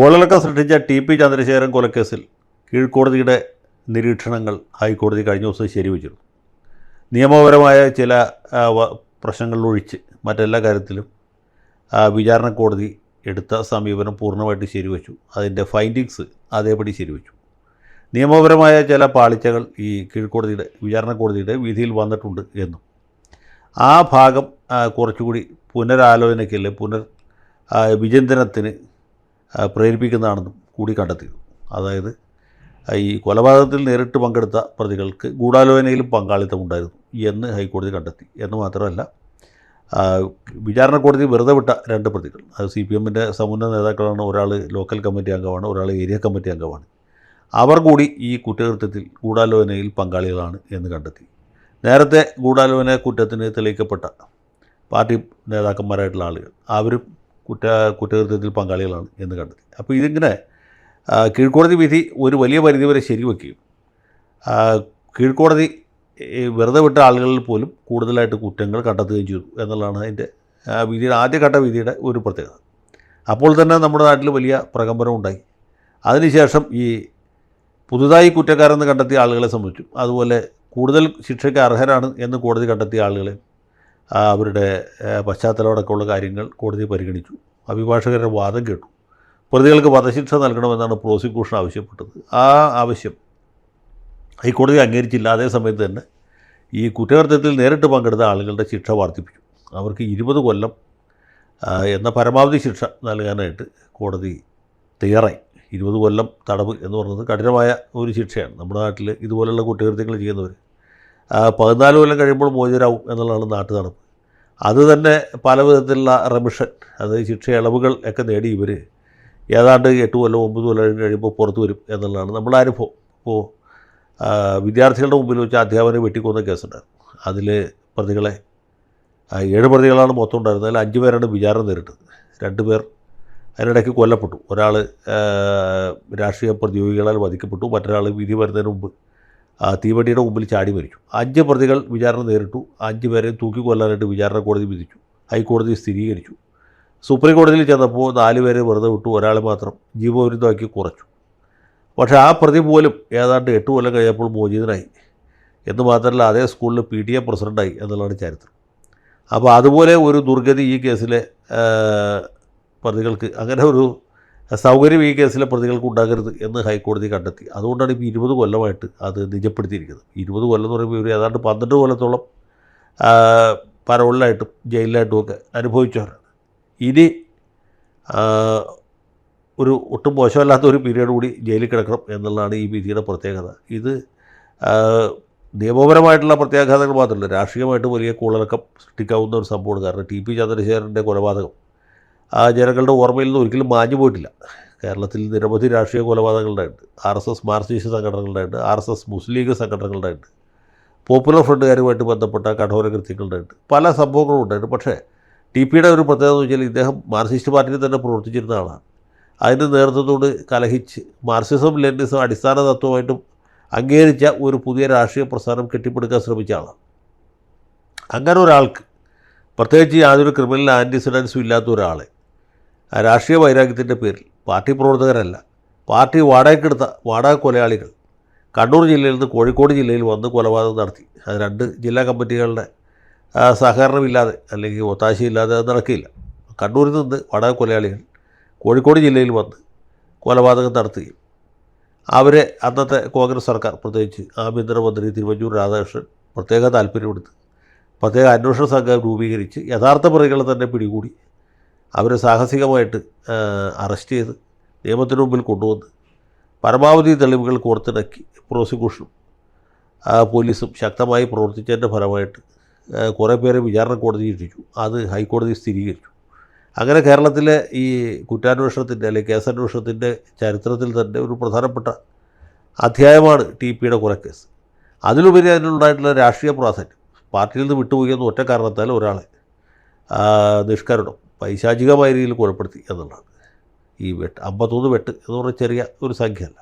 കോളിളക്കം സൃഷ്ടിച്ച T P Chandrasekharan കൊലക്കേസിൽ കീഴ്ക്കോടതിയുടെ നിരീക്ഷണങ്ങൾ ഹൈക്കോടതി കഴിഞ്ഞ ദിവസം ശരിവച്ചിരുന്നു. നിയമപരമായ ചില പ്രശ്നങ്ങളിലൊഴിച്ച് മറ്റെല്ലാ കാര്യത്തിലും വിചാരണ കോടതി എടുത്ത സമീപനം പൂർണമായിട്ട് ശരിവച്ചു. അതിന്റെ ഫൈൻഡിങ്സ് അതേപടി ശരിവച്ചു. നിയമപരമായ ചില പാളിച്ചകൾ ഈ കീഴ്ക്കോടതിയുടെ വിചാരണ കോടതിയുടെ വിധിയിൽ വന്നിട്ടുണ്ട് എന്നും. ആ ഭാഗം കുറച്ചുകൂടി പുനരാലോചനയ്ക്ക് പുനർ വിചിന്തനത്തിന് പ്രേരിപ്പിക്കുന്നതാണെന്നും കൂടി കണ്ടെത്തിയിരുന്നു. അതായത് ഈ കൊലപാതകത്തിൽ നേരിട്ട് പങ്കെടുത്ത പ്രതികൾക്ക് ഗൂഢാലോചനയിലും പങ്കാളിത്തമുണ്ടായിരുന്നു എന്ന് ഹൈക്കോടതി കണ്ടെത്തി. എന്ന് മാത്രമല്ല വിചാരണ കോടതി വെറുതെ വിട്ട രണ്ട് പ്രതികൾ. അത് സി പി എമ്മിന്റെ സമുന്നത നേതാക്കളാണ് ഒരാൾ ലോക്കൽ കമ്മിറ്റി അംഗമാണ് ഒരാൾ ഏരിയ കമ്മിറ്റി അംഗമാണ്. അവർ കൂടി ഈ കുറ്റകൃത്യത്തിൽ ഗൂഢാലോചനയിൽ പങ്കാളികളാണ് എന്ന് കണ്ടെത്തി. നേരത്തെ ഗൂഢാലോചന കുറ്റത്തിന് തെളിയിക്കപ്പെട്ട പാർട്ടി നേതാക്കന്മാരായിട്ടുള്ള ആളുകൾ അവരും കുറ്റ കുറ്റകൃത്യത്തിൽ പങ്കാളികളാണ് എന്ന് കണ്ടെത്തി. അപ്പോൾ ഇതിങ്ങനെ കീഴ്ക്കോടതി വിധി ഒരു വലിയ പരിധിവരെ ശരിവെക്കുകയും കീഴ്ക്കോടതി വെറുതെ വിട്ട ആളുകളിൽ പോലും കൂടുതലായിട്ട് കുറ്റങ്ങൾ കണ്ടെത്തുകയും ചെയ്തു എന്നുള്ളതാണ് അതിന്റെ വിധിയുടെ ആദ്യഘട്ട വിധിയുടെ ഒരു പ്രത്യേകത. അപ്പോൾ തന്നെ നമ്മുടെ നാട്ടിൽ വലിയ പ്രകമ്പനം ഉണ്ടായി. അതിനുശേഷം ഈ പുതുതായി കുറ്റക്കാരെന്ന് കണ്ടെത്തിയ ആളുകളെ സംബന്ധിച്ചും അതുപോലെ കൂടുതൽ ശിക്ഷയ്ക്ക് അർഹരാണ് എന്ന് കോടതി കണ്ടെത്തിയ ആളുകളെ അവരുടെ പശ്ചാത്തലമടക്കമുള്ള കാര്യങ്ങൾ കോടതി പരിഗണിച്ചു. അഭിഭാഷകരുടെ വാദം കേട്ടു. പ്രതികൾക്ക് വധശിക്ഷ നൽകണമെന്നാണ് പ്രോസിക്യൂഷൻ ആവശ്യപ്പെട്ടത്. ആ ആവശ്യം ഹൈക്കോടതി അംഗീകരിച്ചില്ല. അതേ സമയത്ത് തന്നെ ഈ കുറ്റകൃത്യത്തിൽ നേരിട്ട് പങ്കെടുത്ത ആളുകളുടെ ശിക്ഷ വർദ്ധിപ്പിച്ചു. അവർക്ക് ഇരുപത് കൊല്ലം എന്ന പരമാവധി ശിക്ഷ നൽകാനായിട്ട് കോടതി തയ്യാറായി. ഇരുപത് കൊല്ലം തടവ് എന്ന് പറയുന്നത് കഠിനമായ ഒരു ശിക്ഷയാണ്. നമ്മുടെ നാട്ടിൽ ഇതുപോലുള്ള കുറ്റകൃത്യങ്ങൾ ചെയ്യുന്നവർ പതിനാല് കൊല്ലം കഴിയുമ്പോൾ മോചിതരാകും എന്നുള്ളതാണ് നാട്ടു നടപ്പ്. അത് തന്നെ പല വിധത്തിലുള്ള റെമിഷൻ അതായത് ശിക്ഷ ഇളവുകൾ ഒക്കെ നേടി ഇവർ ഏതാണ്ട് എട്ട് കൊല്ലം ഒമ്പത് കൊല്ലം കഴിയുമ്പോൾ പുറത്തു വരും എന്നുള്ളതാണ് നമ്മുടെ അനുഭവം. ഇപ്പോൾ വിദ്യാർത്ഥികളുടെ മുമ്പിൽ വെച്ച് അധ്യാപകനെ വെട്ടിക്കൊന്ന കേസുണ്ടായിരുന്നു. അതിൽ പ്രതികളെ ഏഴ് പ്രതികളാണ് മൊത്തം ഉണ്ടായിരുന്നത്. അതിൽ അഞ്ച് പേരാണ് വിചാരണ നേരിട്ടത്. രണ്ട് പേർ അതിനിടയ്ക്ക് കൊല്ലപ്പെട്ടു. ഒരാൾ രാഷ്ട്രീയ പ്രതിയോഗികളാൽ വധിക്കപ്പെട്ടു. മറ്റൊരാൾ വിധി വരുന്നതിന് മുമ്പ് തീവണ്ടിയുടെ മുമ്പിൽ ചാടി മരിച്ചു. അഞ്ച് പ്രതികൾ വിചാരണ നേരിട്ടു. അഞ്ച് പേരെയും തൂക്കി കൊല്ലാനായിട്ട് വിചാരണ കോടതി വിധിച്ചു. ഹൈക്കോടതി സ്ഥിരീകരിച്ചു. സുപ്രീം കോടതിയിൽ ചെന്നപ്പോൾ നാല് പേരെ വെറുതെ വിട്ടു. ഒരാൾ മാത്രം ജീവപര്യന്തമാക്കി കുറച്ചു. പക്ഷേ ആ പ്രതി പോലും ഏതാണ്ട് എട്ട് കൊല്ലം കഴിഞ്ഞപ്പോൾ മോചിതനായി. എന്ന് മാത്രമല്ല അതേ സ്കൂളിൽ പി ടി എ പ്രസിഡന്റായി എന്നുള്ളതാണ് ചരിത്രം. അപ്പോൾ അതുപോലെ ഒരു ദുർഗതി ഈ കേസിലെ പ്രതികൾക്ക് അങ്ങനെ ഒരു സൗകര്യം ഈ കേസിലെ പ്രതികൾക്ക് ഉണ്ടാകരുത് എന്ന് ഹൈക്കോടതി കണ്ടെത്തി. അതുകൊണ്ടാണ് ഇപ്പോൾ ഇരുപത് കൊല്ലമായിട്ട് അത് നിജപ്പെടുത്തിയിരിക്കുന്നത്. ഇരുപത് കൊല്ലം എന്ന് പറയുമ്പോൾ ഇവർ ഏതാണ്ട് പന്ത്രണ്ട് കൊല്ലത്തോളം പരവളിലായിട്ടും ജയിലിലായിട്ടും ഒക്കെ അനുഭവിച്ചവരാണ്. ഇനി ഒരു ഒട്ടും മോശമല്ലാത്ത ഒരു പീരീഡ് കൂടി ജയിലിൽ കിടക്കണം എന്നുള്ളതാണ് ഈ വിധിയുടെ പ്രത്യേകത. ഇത് നിയമപരമായിട്ടുള്ള പ്രത്യാഘാതങ്ങൾ മാത്രമല്ല രാഷ്ട്രീയമായിട്ട് വലിയ കൂളലക്കം സൃഷ്ടിക്കാവുന്ന ഒരു സംഭവമാണ്. കാരണം ടി പി ചന്ദ്രശേഖരന്റെ കൊലപാതകം. ആ ജനങ്ങളുടെ ഓർമ്മയിൽ നിന്ന് ഒരിക്കലും മാഞ്ഞു പോയിട്ടില്ല. കേരളത്തിൽ നിരവധി രാഷ്ട്രീയ കൊലപാതകങ്ങളുണ്ടായിട്ടുണ്ട് R S S Marxist സംഘടനകളുണ്ടായിട്ട് R S S Muslim League സംഘടനകളുണ്ടായിട്ട് popular ഫ്രണ്ടുകാരുമായിട്ട് ബന്ധപ്പെട്ട കഠോര കൃത്യങ്ങളുണ്ടായിട്ട് പല സംഭവങ്ങളും ഉണ്ടായിട്ട് പക്ഷേ ടി പിയുടെ ഒരു പ്രത്യേകത എന്ന് വെച്ചാൽ ഇദ്ദേഹം മാർക്സിസ്റ്റ് പാർട്ടിയിൽ തന്നെ പ്രവർത്തിച്ചിരുന്ന ആളാണ്. അതിന്റെ നേതൃത്വത്തോട് കലഹിച്ച് മാർക്സിസം ലെനിസം അടിസ്ഥാന തത്വമായിട്ടും അംഗീകരിച്ച ഒരു പുതിയ രാഷ്ട്രീയ പ്രസ്ഥാനം കെട്ടിപ്പടുക്കാൻ ശ്രമിച്ച ആളാണ്. അങ്ങനെ ഒരാൾക്ക് പ്രത്യേകിച്ച് യാതൊരു ക്രിമിനൽ ആന്റിസിഡൻസും ഇല്ലാത്ത ഒരാളെ രാഷ്ട്രീയ വൈരാഗ്യത്തിന്റെ പേരിൽ പാർട്ടി പ്രവർത്തകരല്ല. പാർട്ടി വാടകയ്ക്കെടുത്ത വാടക കൊലയാളികൾ കണ്ണൂർ ജില്ലയിൽ നിന്ന് കോഴിക്കോട് ജില്ലയിൽ വന്ന് കൊലപാതകം നടത്തി. അത് രണ്ട് ജില്ലാ കമ്മിറ്റികളുടെ സഹകരണമില്ലാതെ അല്ലെങ്കിൽ ഒത്താശയില്ലാതെ അത് നടക്കില്ല. കണ്ണൂരിൽ നിന്ന് വാടക കൊലയാളികൾ കോഴിക്കോട് ജില്ലയിൽ വന്ന് കൊലപാതകം നടത്തുകയും അവരെ അന്നത്തെ കോൺഗ്രസ് സർക്കാർ പ്രത്യേകിച്ച് ആഭ്യന്തരമന്ത്രി തിരുവഞ്ചൂർ രാധാകൃഷ്ണൻ പ്രത്യേക താല്പര്യമെടുത്ത് പ്രത്യേക അന്വേഷണ സംഘം രൂപീകരിച്ച് യഥാർത്ഥ പ്രതികളെ തന്നെ പിടികൂടി അവരെ സാഹസികമായിട്ട് അറസ്റ്റ് ചെയ്ത് നിയമത്തിന് മുമ്പിൽ കൊണ്ടുവന്ന് പരമാവധി തെളിവുകൾ കോർത്തിണക്കി പ്രോസിക്യൂഷനും പോലീസും ശക്തമായി പ്രവർത്തിച്ചതിന്റെ ഫലമായിട്ട് കുറേ പേരെ വിചാരണ കോടതി ഇട്ടിച്ചു അത് ഹൈക്കോടതി സ്ഥിരീകരിച്ചു. അങ്ങനെ കേരളത്തിലെ ഈ കുറ്റാന്വേഷണത്തിന്റെ അല്ലെങ്കിൽ കേസന്വേഷണത്തിന്റെ ചരിത്രത്തിൽ തന്നെ ഒരു പ്രധാനപ്പെട്ട അധ്യായമാണ് ടി പിയുടെ കൊലക്കേസ് അതിലുപരി അതിനുണ്ടായിട്ടുള്ള രാഷ്ട്രീയ പ്രാധാന്യം. പാർട്ടിയിൽ നിന്ന് വിട്ടുപോയി എന്ന ഒറ്റ കാരണത്താൽ ഒരാളെ നിഷ്കരുണം പൈശാചികമായ രീതിയിൽ കൊലപ്പെടുത്തി എന്നുള്ളതാണ്. ഈ വെട്ട് അമ്പത്തൊന്ന് വെട്ട് എന്ന് പറഞ്ഞ ചെറിയ ഒരു സംഖ്യയല്ല.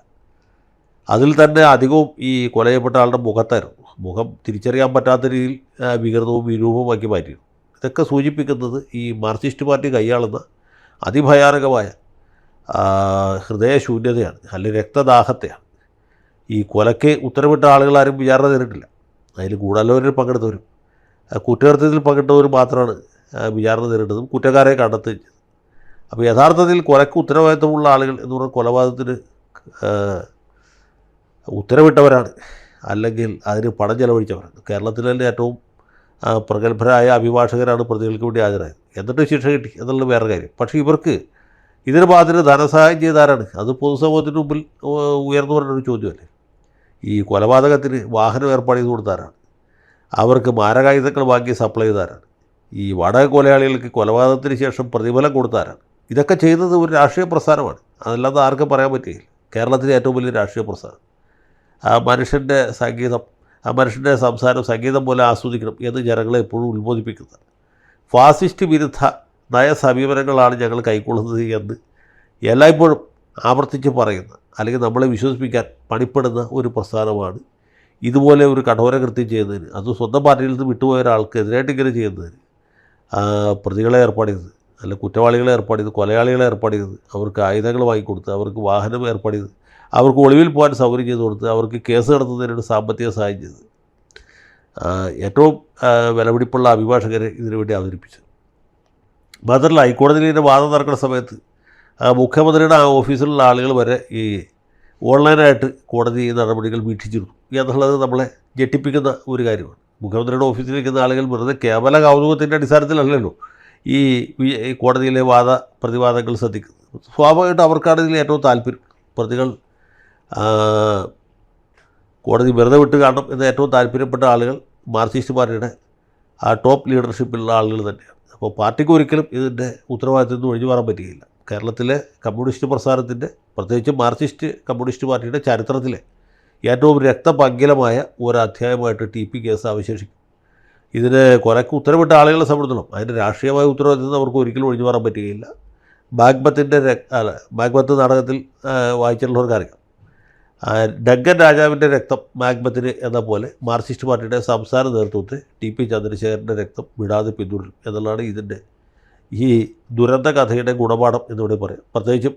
അതിൽ തന്നെ അധികവും ഈ കൊല ചെയ്യപ്പെട്ട ആളുടെ മുഖത്തായിരുന്നു. മുഖം തിരിച്ചറിയാൻ പറ്റാത്ത രീതിയിൽ വികൃതവും വിരൂപമാക്കി മാറ്റിയിരുന്നു. ഇതൊക്കെ സൂചിപ്പിക്കുന്നത് ഈ മാർക്സിസ്റ്റ് പാർട്ടി കൈയാളുന്ന അതിഭയാനകമായ ഹൃദയശൂന്യതയാണ് അല്ലെങ്കിൽ രക്തദാഹത്തെയാണ്. ഈ കൊലയ്ക്ക് ഉത്തരവിട്ട ആളുകൾ ആരും വിചാരണ നേരിട്ടില്ല അതിൽ ഗൂഢാലോചനയിൽ പങ്കെടുത്തവരും കുറ്റകൃത്യത്തിൽ പങ്കെടുത്തവർ മാത്രമാണ് വിചാരണ നേരിട്ടതും കുറ്റക്കാരെ ചെയ്തത് അപ്പോൾ യഥാർത്ഥത്തിൽ കൊലക്ക് ഉത്തരവാദിത്വമുള്ള ആളുകൾ എന്ന് പറഞ്ഞാൽ കൊലപാതകത്തിന് ഉത്തരവിട്ടവരാണ്. അല്ലെങ്കിൽ അതിന് പണം ചെലവഴിച്ചവരാണ്. കേരളത്തിലെ ഏറ്റവും പ്രഗത്ഭരായ അഭിഭാഷകരാണ് പ്രതികൾക്ക് വേണ്ടി ഹാജരായത്. എന്നിട്ട് ശിക്ഷ കിട്ടി എന്നുള്ളത് വേറെ കാര്യം. പക്ഷേ ഇവർക്ക് ഇതിന് പാതിന് ധനസഹായം ചെയ്താരാണ് അത് പൊതുസമൂഹത്തിന് മുമ്പിൽ ഉയർന്നു പറഞ്ഞൊരു ചോദ്യമല്ലേ. ഈ കൊലപാതകത്തിന് വാഹനം ഏർപ്പാട് ചെയ്ത് കൊടുത്താരാണ് അവർക്ക് മാരകായുധങ്ങൾ വാങ്ങി സപ്ലൈ ചെയ്താരാണ് ഈ വാടക കൊലയാളികൾക്ക് കൊലപാതകത്തിന് ശേഷം പ്രതിഫലം കൊടുത്താരാണ്? ഇതൊക്കെ ചെയ്തത് ഒരു രാഷ്ട്രീയ പ്രസ്ഥാനമാണ്. അതല്ലാതെ ആർക്കും പറയാൻ പറ്റുകയില്ല കേരളത്തിലെ ഏറ്റവും വലിയ രാഷ്ട്രീയ പ്രസ്ഥാനം. ആ മനുഷ്യന്റെ സംഗീതം ആ മനുഷ്യന്റെ സംസാരം സംഗീതം പോലെ ആസ്വദിക്കണം എന്ന് ജനങ്ങളെ എപ്പോഴും ഉത്ബോധിപ്പിക്കുന്നത്. ഫാസിസ്റ്റ് വിരുദ്ധ നയ സമീപനങ്ങളാണ് ഞങ്ങൾ കൈക്കൊള്ളുന്നത് എന്ന് എല്ലായ്പ്പോഴും ആവർത്തിച്ച് പറയുന്ന അല്ലെങ്കിൽ നമ്മളെ വിശ്വസിപ്പിക്കാൻ പണിപ്പെടുന്ന ഒരു പ്രസ്ഥാനമാണ് ഇതുപോലെ ഒരു കഠോര കൃത്യം ചെയ്യുന്നതിന്. അത് സ്വന്തം പാർട്ടിയിൽ നിന്ന് വിട്ടുപോയ ഒരാൾക്കെതിരായിട്ട് ഇങ്ങനെ ചെയ്യുന്നതിന്. പ്രതികളെ ഏർപ്പാട് ചെയ്തത്. അല്ല കുറ്റവാളികളെ ഏർപ്പാട് ചെയ്ത് കൊലയാളികളെ ഏർപ്പാട് ചെയ്തത്. അവർക്ക് ആയുധങ്ങൾ വാങ്ങിക്കൊടുത്ത് അവർക്ക് വാഹനം ഏർപ്പാട് ചെയ്ത് അവർക്ക് ഒളിവിൽ പോകാൻ സൗകര്യം ചെയ്ത് കൊടുത്ത് അവർക്ക് കേസ് നടത്തുന്നതിനുള്ള സാമ്പത്തിക സഹായം ചെയ്ത് ഏറ്റവും വിലപിടിപ്പുള്ള അഭിഭാഷകരെ ഇതിനു വേണ്ടി അവതരിപ്പിച്ചു മാത്രമല്ല ഹൈക്കോടതിയിൽ ഇതിന്റെ വാദം നടക്കുന്ന സമയത്ത് മുഖ്യമന്ത്രിയുടെ ആ ഓഫീസിലുള്ള ആളുകൾ വരെ ഈ ഓൺലൈനായിട്ട് കോടതി നടപടികൾ വീക്ഷിച്ചിരുന്നു. എന്നുള്ളത് നമ്മളെ ഞെട്ടിപ്പിക്കുന്ന ഒരു കാര്യമാണ്. മുഖ്യമന്ത്രിയുടെ ഓഫീസിലിരിക്കുന്ന ആളുകൾ വെറുതെ കേവല കൗതുകത്തിന്റെ അടിസ്ഥാനത്തിലല്ലല്ലോ ഈ കോടതിയിലെ വാദ പ്രതിവാദങ്ങൾ ശ്രദ്ധിക്കുന്നത് സ്വാഭാവികമായിട്ടും അവർക്കാണ് ഇതിൽ ഏറ്റവും താല്പര്യം. പ്രതികൾ കോടതി വെറുതെ വിട്ട് കാണണം എന്ന് ഏറ്റവും താല്പര്യപ്പെട്ട ആളുകൾ മാർക്സിസ്റ്റ് പാർട്ടിയുടെ ആ ടോപ്പ് ലീഡർഷിപ്പിലുള്ള ആളുകൾ തന്നെയാണ്. അപ്പോൾ പാർട്ടിക്ക് ഒരിക്കലും ഇതിന്റെ ഉത്തരവാദിത്തത്തിൽ നിന്ന് ഒഴിഞ്ഞു മാറാൻ പറ്റുകയില്ല. കേരളത്തിലെ കമ്മ്യൂണിസ്റ്റ് പ്രസ്ഥാനത്തിന്റെ പ്രത്യേകിച്ച് മാർക്സിസ്റ്റ് കമ്മ്യൂണിസ്റ്റ് പാർട്ടിയുടെ ചരിത്രത്തിലെ ഏറ്റവും രക്തപങ്കിലമായ ഒരധ്യായമായിട്ട് ടി പി കേസ് അവശേഷിക്കും. ഇതിന് കൊലക്ക് ഉത്തരവിട്ട ആളുകളെ സമ്മർദ്ദണം അതിന്റെ രാഷ്ട്രീയമായ ഉത്തരവാദിത്വം അവർക്ക് ഒരിക്കലും ഒഴിഞ്ഞു മാറാൻ പറ്റുകയില്ല. ബാഗ്മത്തിന്റെ അല്ല ബാഗ്ബത്ത് നാടകത്തിൽ വായിച്ചിട്ടുള്ളവർക്ക് അറിയാം ഡഗൻ രാജാവിന്റെ രക്തം മാഗ്മത്തിന് എന്ന പോലെ മാർക്സിസ്റ്റ് പാർട്ടിയുടെ സംസ്ഥാന നേതൃത്വത്തെ ടി പി ചന്ദ്രശേഖരന്റെ രക്തം വിടാതെ പിന്തുടരും എന്നുള്ളതാണ് ഇതിന്റെ ഈ ദുരന്ത കഥയുടെ ഗുണപാഠം എന്നിവിടെ പറയാം. പ്രത്യേകിച്ചും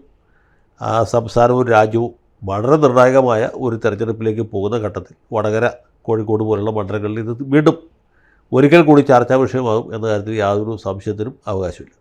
ആ സംസ്ഥാനവും രാജ്യവും വളരെ നിർണായകമായ ഒരു തെരഞ്ഞെടുപ്പിലേക്ക് പോകുന്ന ഘട്ടത്തിൽ വടകര കോഴിക്കോട് പോലുള്ള മണ്ഡലങ്ങളിൽ ഇത് വീണ്ടും ഒരിക്കൽ കൂടി ചർച്ചാ വിഷയമാകും എന്ന കാര്യത്തിൽ യാതൊരു സംശയത്തിനും അവകാശമില്ല.